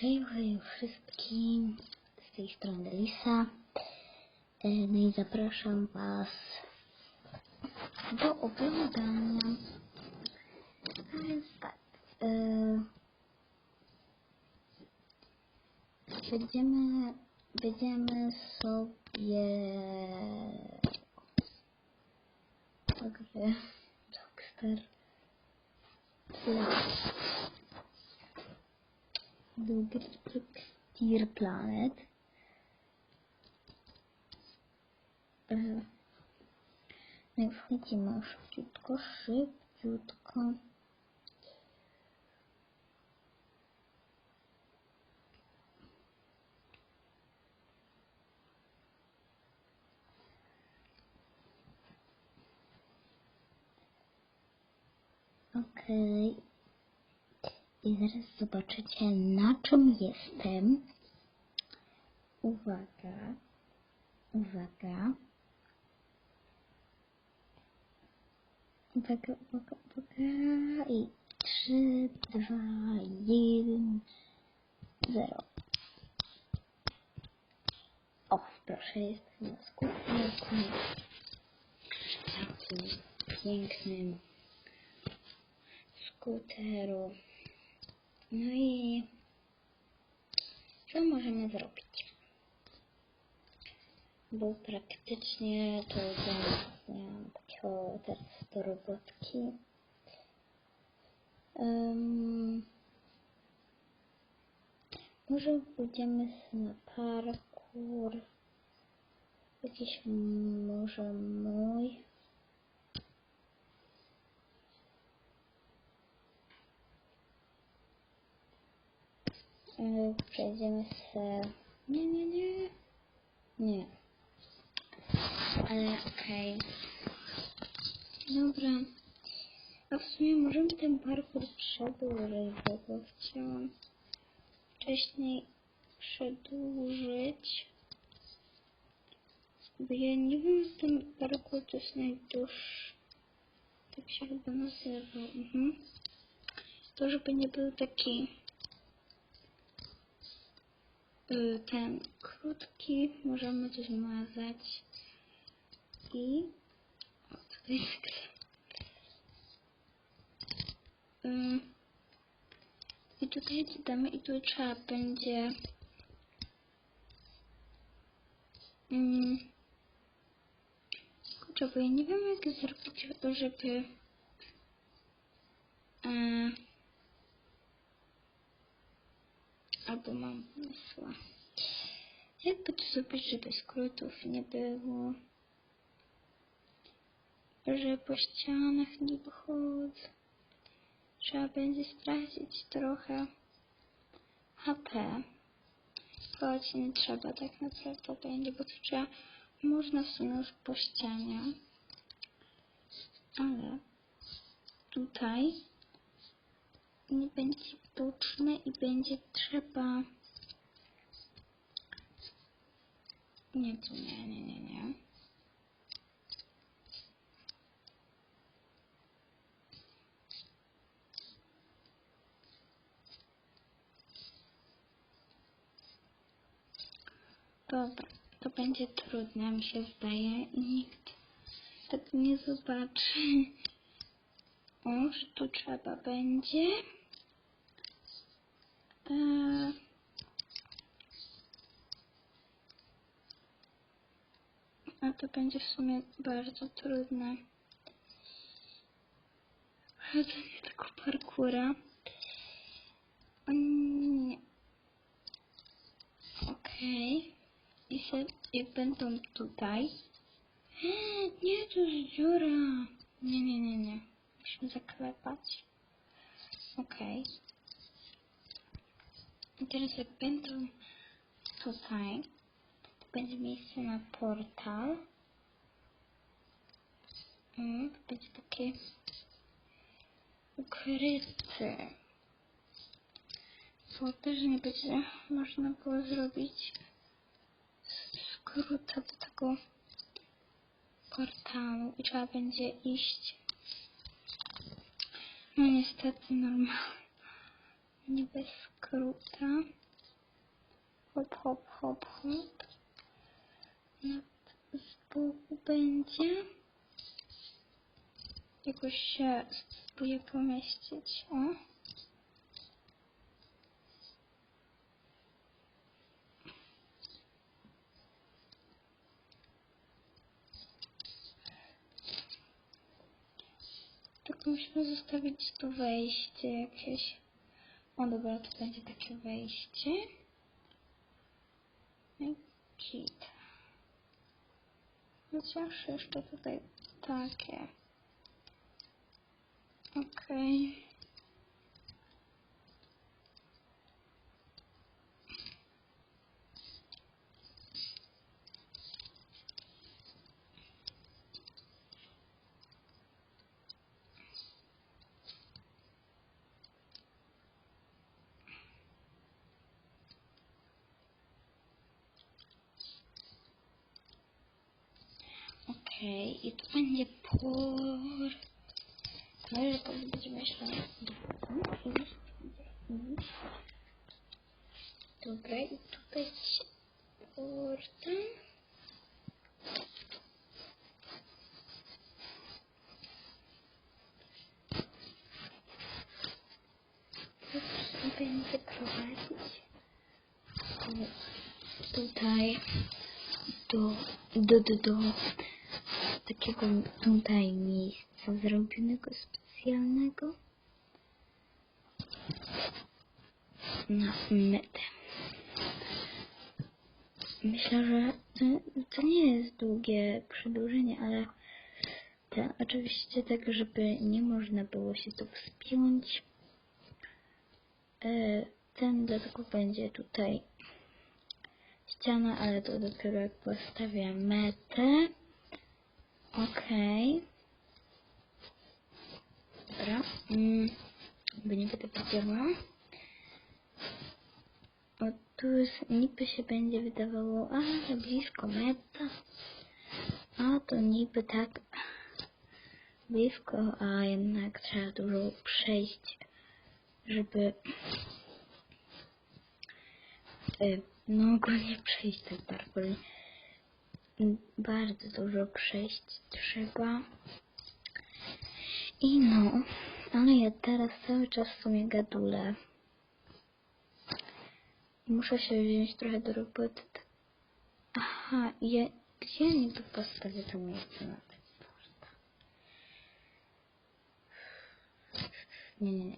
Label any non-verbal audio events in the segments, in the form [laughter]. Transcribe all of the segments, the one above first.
Hej, hej wszystkim, z tej strony Lisa. E, No i zapraszam Was do oglądania. A więc tak, będziemy, będziemy sobie do gry Dogster. Do Steer Planet. E, No i wchodzimy szybciutko, szybciutko. Okej. I zaraz zobaczycie na czym jestem. Uwaga. Uwaga. Uwaga, uwaga, uwaga. I 3, 2, 1, 0. O, proszę, jest na skuterku. Takim pięknym skuteru. No i co możemy zrobić? Bo praktycznie to takiego teraz do robotki. Um, może pójdziemy na parkour. Jakiś może mój. Przejdziemy se... Nie, nie, nie. Nie. Ale okej. Dobra. A w sumie możemy ten parkour przedłużyć, bo go chciałam wcześniej przedłużyć. Bo ja nie wiem, ten parkour to jest najdłuższy. Tak się chyba nazywa. Mhm. To, żeby nie był taki ten krótki, możemy to zmazać i o, tutaj y, i tutaj dodamy i tu trzeba będzie mm, kurczę, bo ja nie wiem jak zrobić, żeby y, albo mam pomysła. Jakby to zrobić, żeby skrótów nie było? Że po ścianach nie wychodzę. Trzeba będzie stracić trochę HP. Choć nie trzeba tak naprawdę będzie, bo to trzeba, można w sumie już po ścianie. Ale tutaj nie będzie boczne i będzie trzeba... Nie, tu nie, nie, nie, nie. Dobra, to będzie trudne, mi się zdaje nikt tak nie zobaczy. O, że tu trzeba będzie. Eee, A to będzie w sumie bardzo trudne. Prowadzenie tego parkura. Mm, Nie. Okej. I se, będą tutaj. Nie, to jest dziura. Nie, nie, nie, nie. Musimy zaklepać. Okej. I jak będą tutaj, będzie miejsce na portal. Mm, będzie takie ukryte. Bo też nie będzie można było zrobić skróta do tego portalu i trzeba będzie iść. No niestety normalnie. Nie bez skróta. Hop, hop, hop, hop. Na z boku będzie. Jakoś się spróbuję pomieścić. O. Tylko musimy zostawić tu wejście jakieś. O dobra, to będzie takie wejście. No git. Chociaż jeszcze tutaj takie. Okej. Okej, i tu będzie por... Może powiedzieć myślę. Dobra, i portem. Będzie prowadzić tutaj do, do, do, do takiego tutaj miejsca zrobionego specjalnego na metę. Myślę, że to nie jest długie przedłużenie, ale ten, oczywiście tak, żeby nie można było się tu wspiąć. Y, Ten dlatego będzie tutaj ściana, ale to dopiero jak postawię metę. Okej. Dobra. Mm, by nie będę widziała. O, tu jest, niby się będzie wydawało, a to blisko meta. A to niby tak blisko, a jednak trzeba dużo przejść, żeby y, no ogólnie [laughs] przejść tak bardzo. Bardzo dużo przejść trzeba. I no, ale ja teraz cały czas w sumie gadulę. Muszę się wziąć trochę do roboty. Aha, ja, gdzie ja niby postawię to miejsce na ten portal? Nie, nie, nie.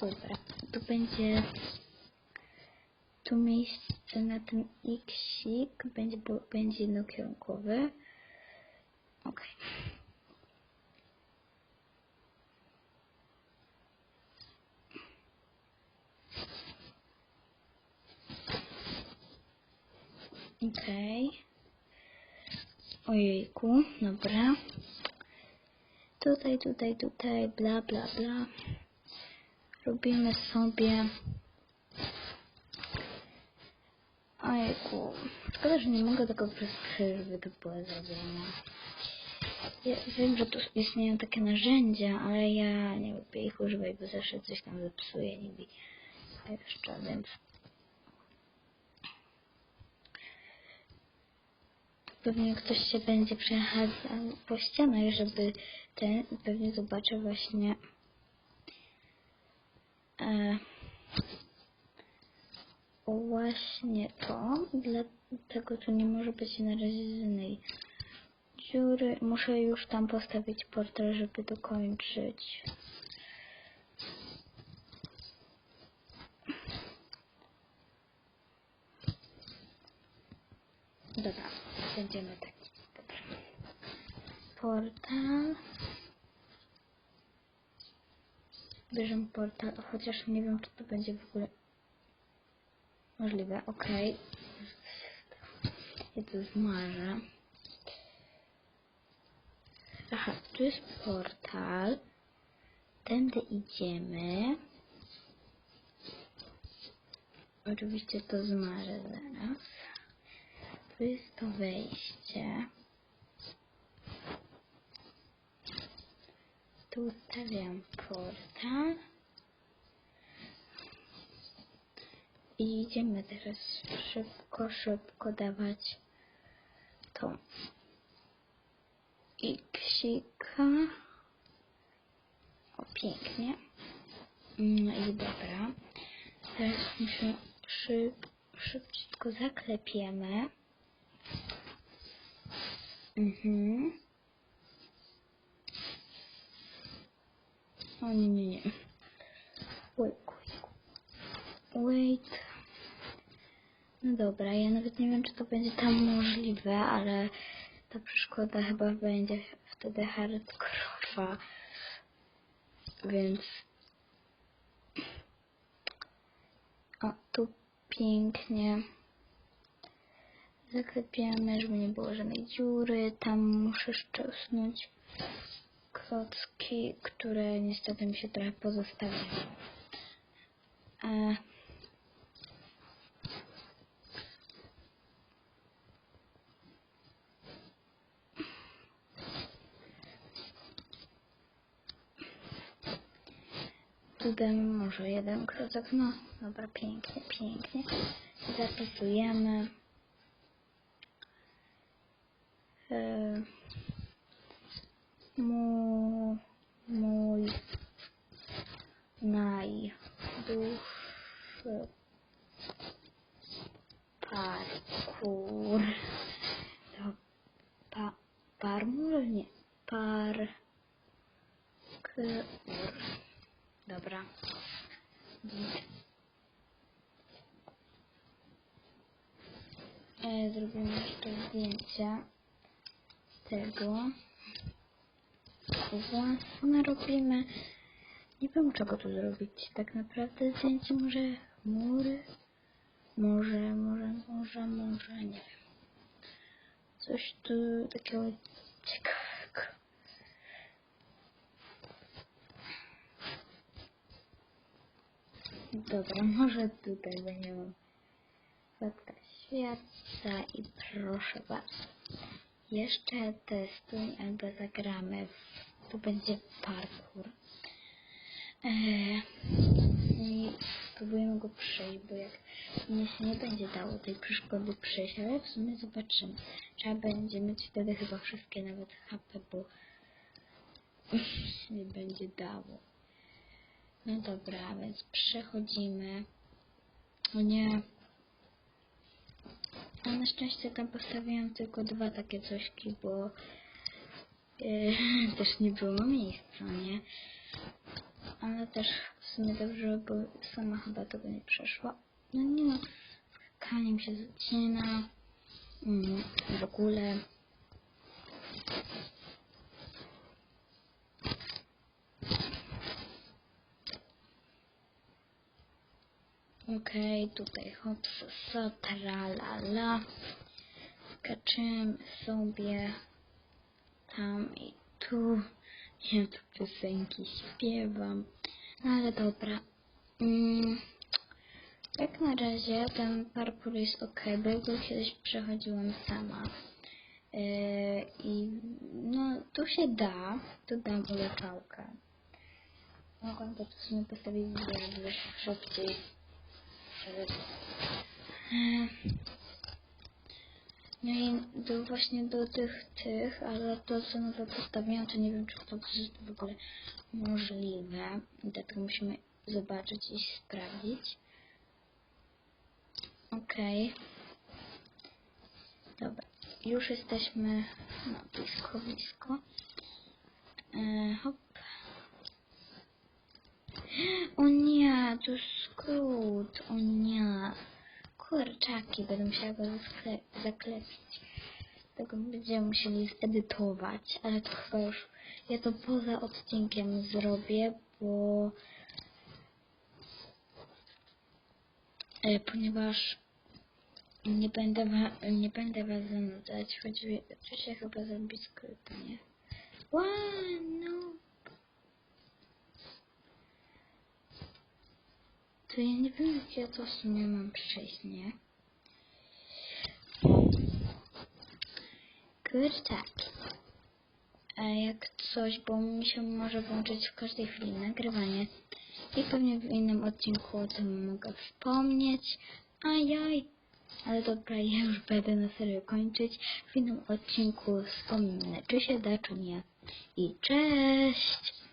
Dobra, tu będzie tu miejsce na ten xik będzie, będzie jednokierunkowy. Ok. Ok. Ojejku, dobra. Tutaj, tutaj, tutaj, bla, bla, bla. Robimy sobie Ojku, szkoda, że nie mogę tego przez to było zrobione. Ja wiem, że tu istnieją takie narzędzia, ale ja nie lubię ich używać, bo zawsze coś tam zepsuje niby jeszcze, więc pewnie ktoś się będzie przechadzał po ścianach, żeby ten pewnie zobaczy właśnie e, właśnie to, dlatego tu nie może być na razie żadnej dziury. Muszę już tam postawić portal, żeby dokończyć. Dobra, będziemy tak. Dobra. Portal. Bierzemy portal, chociaż nie wiem, czy to będzie w ogóle Możliwe, okej. Okay. To zmarzę. Aha, tu jest portal. Tędy idziemy. Oczywiście to zmarzę zaraz. Tu jest to wejście. Tu ustawiam portal. I idziemy teraz szybko, szybko dawać tą iksika. O, pięknie. No i dobra. Teraz muszę szyb, szybciutko zaklepiemy. Mhm. O nie, nie, nie. Wait. No dobra, ja nawet nie wiem, czy to będzie tam możliwe, ale ta przeszkoda chyba będzie wtedy hardkorowa. Więc... O, tu pięknie zaklepiamy, żeby nie było żadnej dziury. Tam muszę jeszcze usunąć klocki, które niestety mi się trochę pozostawiają. E, Tutaj może jeden klocek, no dobra, pięknie, pięknie. Zapisujemy. E, mu, mój najdłuższy parkour. To pa, parmur? Nie. Parkour. Dobra. Git. E, zrobimy jeszcze zdjęcia tego. Własne robimy. Nie wiem czego tu zrobić. Tak naprawdę zdjęcie może chmury. Może, może, może, może, nie wiem. Coś tu takiego ciekawego. Dobra, może tutaj będziemy fotka świata i proszę bardzo. Jeszcze testuj albo zagramy. W, tu będzie parkour. Eee, I spróbujemy go przejść, bo jak mnie się nie będzie dało tej przeszkody przejść, ale w sumie zobaczymy. Trzeba będzie mieć wtedy chyba wszystkie nawet HP, bo nie będzie dało. No dobra, więc przechodzimy. O nie. A na szczęście tam postawiłam tylko dwa takie cośki, bo yy, [laughs] też nie było miejsca, nie? Ale też w sumie dobrze, bo sama chyba tego nie przeszła. No nie no, skakanie mi się zacina. Mm, w ogóle. Okej, okay, tutaj hop, so, tralala. Skaczymy sobie tam i tu. Ja tu piosenki śpiewam. No ale dobra. Mm, jak na razie ten parkour jest ok, bo go kiedyś przechodziłam sama. Yy, I no, tu się da. Tu dam ulepałkę. Mogłam to tu sobie postawić żeby szybciej. No i do, właśnie do tych, tych, ale to co nowe postawiłam, to nie wiem, czy to jest w ogóle możliwe. Dlatego musimy zobaczyć i sprawdzić. Okej. Okay. Dobra. Już jesteśmy no, blisko, blisko. E, hop. O nie, to skrót. O nie. Kurczaki, będę musiała go zaklepić. Tego będziemy musieli zedytować, ale to chyba już ja to poza odcinkiem zrobię, bo e, ponieważ nie będę, wa, nie będę was zanudzać, choć się chyba zrobić skrót, nie? Wow, no. To ja nie wiem, jak ja to w sumie mam przejść, nie? Kurczaki. A jak coś, bo mi się może włączyć w każdej chwili nagrywanie. I pewnie w innym odcinku o tym mogę wspomnieć. Ajaj. Ale dobra, ja już będę na serio kończyć. W innym odcinku wspomnę, czy się da, czy nie. I cześć!